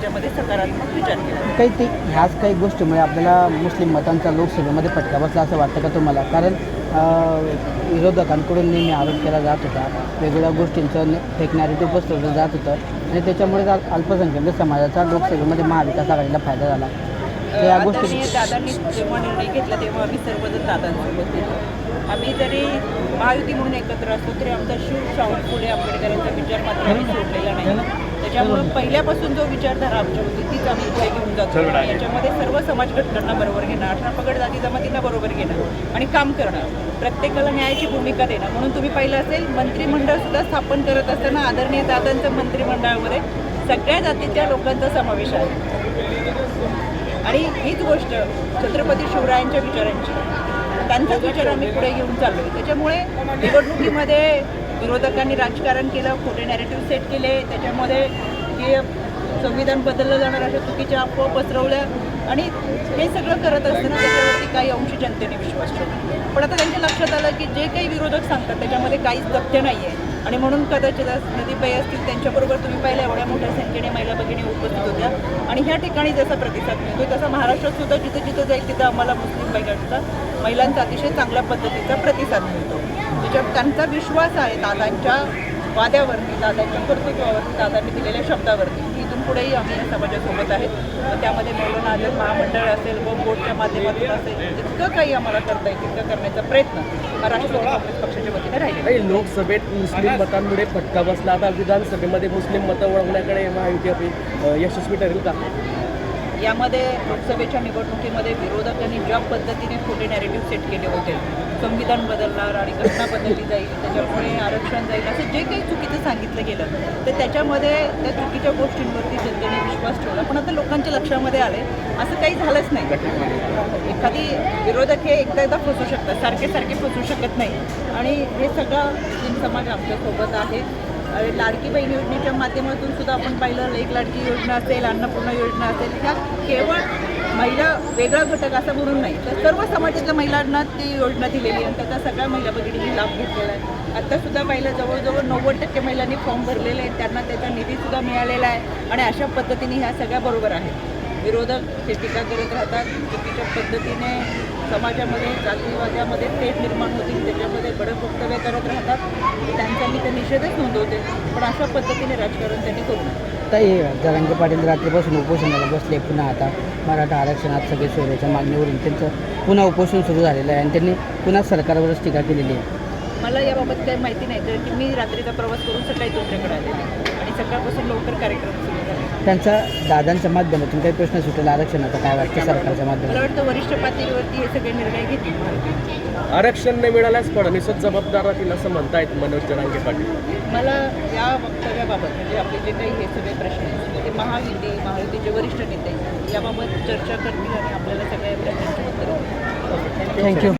त्याच्यामध्ये सकारात्मक विचार केला. काही ते ह्याच काही गोष्टीमुळे आपल्याला मुस्लिम मतांचा लोकसभेमध्ये फटका बसला असं वाटतं का तुम्हाला? कारण विरोधकांकडून नेहमी आरोप केला जात होता. वेगवेगळ्या गोष्टींचं फेक नॅरेटिव्ह बसवलं जात होतं. आणि त्याच्यामुळे अल- अल्पसंख्याक समाजाचा लोकसभेमध्ये महाविकास आघाडीला फायदा झाला. या गोष्टी दादांनी जेव्हा निर्णय घेतला तेव्हा आम्ही सर्वजण दादांसोबत होतो आम्ही जरी महायुती म्हणून एकत्र असतो तरी आमचा शिव शाहू फुले आंबेडकरांचा विचार मात्र आम्ही सोडलेला नाही. त्याच्यामुळे पहिल्यापासून जो विचारधारा आमची होती तीच आम्ही पुढे घेऊन जातो. याच्यामध्ये सर्व समाज घटकांना बरोबर घेणं अठरा पगड जाती जमातींना बरोबर घेणं आणि काम करणं प्रत्येकाला न्यायाची भूमिका देणं म्हणून तुम्ही पाहिलं असेल मंत्रिमंडळ सुद्धा स्थापन करत असताना आदरणीय दादांचं मंत्रिमंडळामध्ये सगळ्या जातीच्या लोकांचा समावेश आहे. आणि हीच गोष्ट छत्रपती शिवरायांच्या विचारांची. त्यांचाच विचार आम्ही पुढे घेऊन चाललो आहे त्याच्यामुळे निवडणुकीमध्ये विरोधकांनी राजकारण केलं खोटे नॅरेटिव्ह सेट केले. त्याच्यामध्ये की संविधान बदललं जाणार अशा चुकीच्या अफवा पसरवल्या. आणि हे सगळं करत असताना त्याच्यावरती काही अंशी जनतेने विश्वास ठेवला. पण आता त्यांच्या लक्षात आलं की जे काही विरोधक सांगतात त्याच्यामध्ये काहीच तथ्य नाही आहे आणि म्हणून कदाचित आज नदीबाई असतील त्यांच्याबरोबर तुम्ही पाहिलं एवढ्या मोठ्या संख्येने महिला भगिनी उपस्थित होत्या. आणि ह्या ठिकाणी जसा प्रतिसाद मिळतो तसा महाराष्ट्रात सुद्धा जिथं जिथं जाईल तिथं आम्हाला मुस्लिम महिलांचा महिलांचा अतिशय चांगल्या पद्धतीचा प्रतिसाद मिळतो. त्यांच्या त्यांचा विश्वास आहे दादांच्या वाद्यावरती दादांच्या कर्तृत्वावरती दादांनी दिलेल्या शब्दावरती. की इथून पुढेही आम्ही या समाजासोबत आहेत. त्यामध्ये मौलाना आझाद महामंडळ असेल व बोर्डच्या माध्यमातून असेल इतकं काही आम्हाला करता येईल तितकं करण्याचा प्रयत्न राष्ट्रवादी काँग्रेस पक्षाच्या वतीने लोकसभेत मुस्लिम मतांमुळे फटका बसला. आता विधानसभेमध्ये मुस्लिम मतं वळवण्याकडे महायुती आपली यशस्वी ठरेल का? यामध्ये लोकसभेच्या निवडणुकीमध्ये विरोधकांनी ज्या पद्धतीने खोटे नॅरेटिव्ह सेट केले होते संविधान बदलणार आणि घटना बदलली जाईल त्याच्यामुळे आरक्षण जाईल असं जे काही चुकीचं सांगितलं गेलं तर त्याच्यामध्ये त्या चुकीच्या गोष्टींवरती जनतेने विश्वास ठेवला. पण आता लोकांच्या लक्षामध्ये आले असं काही झालंच नाही. एखादी विरोधक हे एकदा एकदा फसू शकतात सारखे सारखे फसू शकत नाही. आणि हे सगळं मुस्लिम समाज आमच्यासोबत आहे लाडकी बहीण योजनेच्या माध्यमातून सुद्धा आपण पाहिलं एक लाडकी योजना असेल अन्नपूर्णा योजना असेल ह्या केवळ महिला वेगळा घटक असा म्हणून नाही. तर सर्व समाजातल्या महिलांना ती योजना दिलेली आहे. आणि त्याचा सगळ्या महिला भगिनींनी लाभ घेतलेला आहे. आत्तासुद्धा पाहिलं जवळजवळ नव्वद टक्के महिलांनी फॉर्म भरलेले आहेत. त्यांना त्याचा निधीसुद्धा मिळालेला आहे. आणि अशा पद्धतीने ह्या सगळ्या बरोबर आहेत. विरोधक हे टीका करत राहतात. चुकीच्या पद्धतीने समाजामध्ये जातीवाद्यामध्ये तेढ निर्माण होतील. त्याच्यामध्ये बडं वक्तव्य करत राहतात. त्यांचा मी ते निषेधच नोंदवते. पण अशा पद्धतीने राजकारण त्यांनी करू ताई जरांगे पाटील रात्रीपासून उपोषणाला बसले. पुन्हा आता मराठा आरक्षणात सगळे सोयऱ्याच्या मागणीवरून त्यांचं पुन्हा उपोषण सुरू झालेलं आहे आणि त्यांनी पुन्हा सरकारवरच टीका केलेली आहे. मला याबाबत काही माहिती नाही. कारण की मी रात्रीचा प्रवास करून सकाळी तुमच्याकडे आले आणि सकाळपासून लवकर कार्यक्रम सुरू झाले. त्यांचा दादांच्या माध्यमातून काही प्रश्न सुटेल आरक्षणाचा काय वाटतं सरकारच्या मला माध्यमातून वाटतं वरिष्ठ पातळीवरती हे सगळे निर्णय घेतील. आरक्षण नाही मिळाल्यास फडणवीसच जबाबदार राहतील असं म्हणतायत मनोज जरांगे पाटील. मला या वक्तव्याबाबत म्हणजे आपले जे काही हे सगळे प्रश्न आहेत ते महायुती महायुतीचे वरिष्ठ नेते याबाबत चर्चा करतील आणि आपल्याला सगळ्या प्रश्नांची उत्तरं देतील. थँक्यू